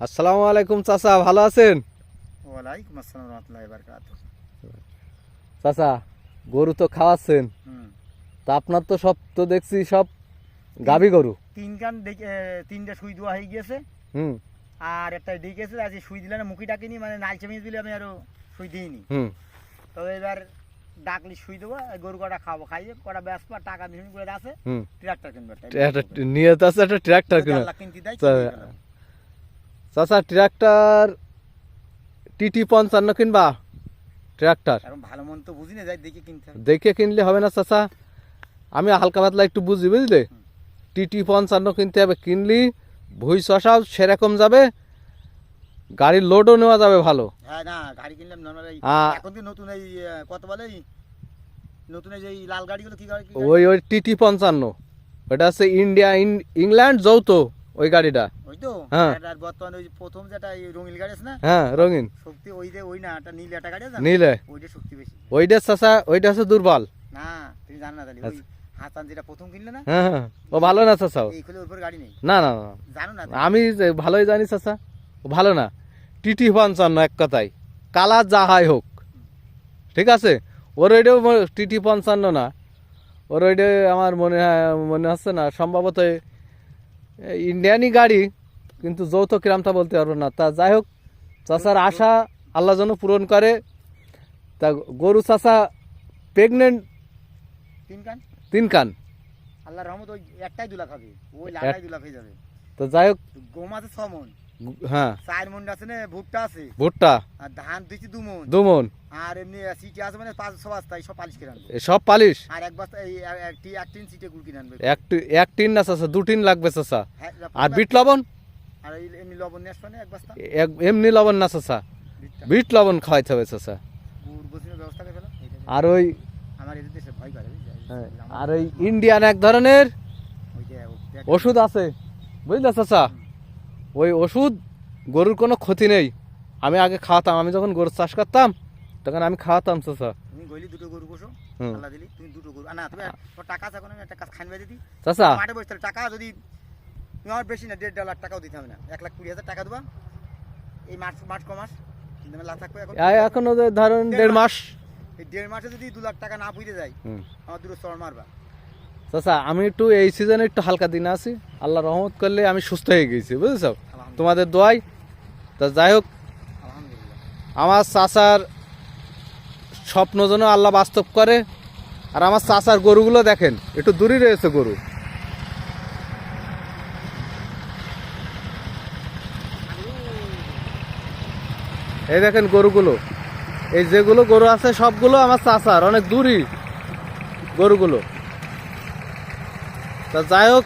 আসসালামু আলাইকুম চাচা ভালো আছেন? ওয়ালাইকুম আসসালাম রহমতুল্লাহ বারকাত চাচা গরু তো খাওয়াচ্ছেন। হুম। তা আপনার তো সব তো দেখছি সব গাভী গরু। তিন কান তিনটা সুই দেওয়া হয়ে গিয়েছে। হুম। আর একটা ডেকেছে আজ সুই দিলে না মুখি ডাকিনি মানে নাল চেমিয়ে দিলে আমি আরও সুই দিইনি। হুম। তবে এবার ডাকলি সুই দেবো গরু কটা খাব খাইয়ে কটা ব্যস্ত টাকা মিশন করে আছে হুম। ট্রাক্টর কিনবে নিয়ে তো আছে একটা ট্র্যাক্টর যদি কিনে। আল্লাহ কিনতে দেয়, তা- কিনে ফেলাবো। চাচা ট্র্যাক্টর টিটি পঞ্চান্ন কিনবা? ট্র্যাক্টর। ভালো মন তো বুঝি না যাই দেখে কিনতে দেখে কিনলে হবে না চাচা। আমি হালকা পাতলা একটু বুঝি বুঝলে। টিটি পঞ্চান্ন কিনতে হবে কিনলি ভুই শশাও সেরকম যাবে গাড়ির লোডও নেওয়া যাবে ভালো। হ্যাঁ না গাড়ি কিনলাম নর্মাল এখন তো নতুন এই আহ, কত বলে? নতুন এই যে লাল গাড়িগুলো কি? ওই ওই টিটি পঞ্চান্ন। ওটা হচ্ছে ইন্ডিয়া ইন- ইংল্যান্ড যৌথ। ওই গাড়িটা? ওই তো হ্যাঁ। আর- বর্তমানে ওই প্রথম যেটা এই রঙিল গাড়ি আছে না? হ্যাঁ রঙিন। শক্তি ওই যে ওই না একটা নীল একটা গাড়ি আছে? নিলে। ওইটা শক্তি বেশি। ওইটা চাচা ওইটা হচ্ছে দুর্বল। না তুমি জানো না তাহলে ওই আচ্ছা। যেটা প্রথম কিনলে না? হ্যাঁ হ্যাঁ। ও ভালো না চাচাও এই খুলে উপর গাড়ি নেই। না না জানো না আমি ভালোই জানি চাচা ও ভালো না। টিটি পঞ্চান্ন এক কথায়। কালার যা হয় হোক। ঠিক আছে? ওর ওইটাও টিটি পঞ্চান্ন না। ওর ওইটা আমার মনে হয় মনে হচ্ছে না সম্ভবত ইন্ডিয়ানই গাড়ি কিন্তু যৌথ কিরামটা বলতে পারব না। তা যাই হোক চাষার আশা আল্লাহ যেন পূরণ করে। তা গরু চাষা প্রেগনেন্ট তিন কান? তিন কান। আল্লাহ রহমত ওই একটাই দুলা খাবে ওই লাটাই দুলা হয়ে যাবে। তো যাই হোক গম আছে ছ মন হ্যাঁ। চার মন আছে না ভুট্টা আছে। ভুট্টা? আর ধান দিচ্ছি দু মন দুমন আর এমনি সিটি আছে মানে পাঁচ ছ বস্তা সব পালিশ কিনে আনবে। সব পালিশ? আর এক বস্তা এই এক- টিন সিটে গুড় কিনে আনবে। এক এক টিন না চাচা দু টিন লাগবে চাচা। হ্যাঁ, আর বিট লবণ? আর এমনি লবণ নিয়ে আসবে এক বস্তা। এক- এমনি লবণ না চাচা। বিট লবণ খাওয়াইতে হবে চাচা। গুড় বসিনের ব্যবস্থা করে ফেলো। আর ওই আমার এদের দেশে ভয় করে? হ্যাঁ, আর ওই ইন্ডিয়ান এক ধরনের ওষুধ আছে। বুঝলে চাচা? ওই ওষুধ গরুর কোনো ক্ষতি নেই। আমি আগে খাওয়াতাম আমি যখন গরুর চাষ করতাম তখন আমি খাওয়াতাম চাচা। গরু গরু টাকা চাচা। যদি আমার বেশি না দেড় লাখ টাকাও দিতে হবে না। এক লাখ কুড়ি হাজার টাকা দেবা। এই মাস মাস এখন ধরেন দেড় মাস। এই দেড় মাসে যদি দু লাখ টাকা না পুঁতে যায় আমার দুটো চড় মারবা। চাচা আমি একটু এই সিজনে একটু হালকা দিনে আছি। আল্লাহ রহমত করলে আমি সুস্থ হয়ে গেছি বুঝেছ? তোমাদের দোয়াই। তা যাই হোক আমার চাচার স্বপ্ন যেন আল্লাহ বাস্তব করে। আর আমার চাচার গরুগুলো দেখেন একটু দূরে রয়েছে গরু। এই দেখেন গরুগুলো। এই যেগুলো গরু আছে সবগুলো আমার চাচার অনেক দূরই গরুগুলো। তা যাই হোক।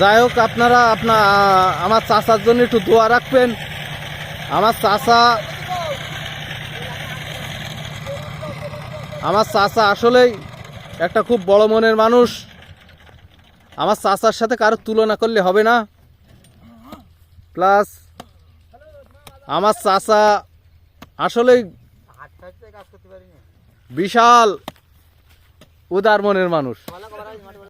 যাই হোক আপনারা আপনার আমার চাচার জন্য একটু দোয়া রাখবেন। আমার চাচা আমার চাচা আসলেই একটা খুব বড় মনের মানুষ। আমার চাচার সাথে কারোর তুলনা করলে হবে না। প্লাস আমার চাচা আসলেই বিশাল উদার মনের মানুষ।